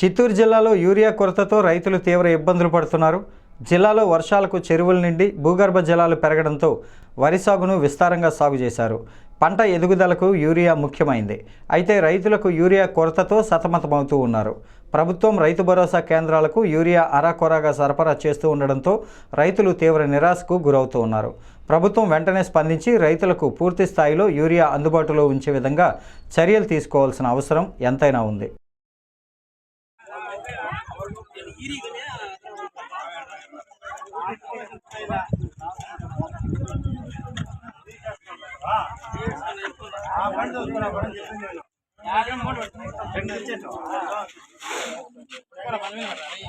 చిత్తూరు జిల్లాలో యూరియా కొరతతో రైతులు తీవ్ర ఇబ్బందులు పడుతున్నారు. జిల్లాలో వర్షాలకు చెరువుల నిండి భూగర్భ జలాలు పెరగడంతో వరి సాగును విస్తారంగా సాగు చేశారు. పంట ఎదుగుదలకు యూరియా ముఖ్యమైంది. అయితే రైతులకు యూరియా కొరతతో సతమతమవుతూ ఉన్నారు. ప్రభుత్వం రైతు భరోసా కేంద్రాలకు యూరియా అరాకొరాగా సరఫరా చేస్తూ ఉండడంతో రైతులు తీవ్ర నిరాశకు గురవుతూ ఉన్నారు. ప్రభుత్వం వెంటనే స్పందించి రైతులకు పూర్తి స్థాయిలో యూరియా అందుబాటులో ఉంచే విధంగా చర్యలు తీసుకోవాల్సిన అవసరం ఎంతైనా ఉంది. ரெண்டு வச்சிட்டோம் பண்ணவே மாட்டாங்க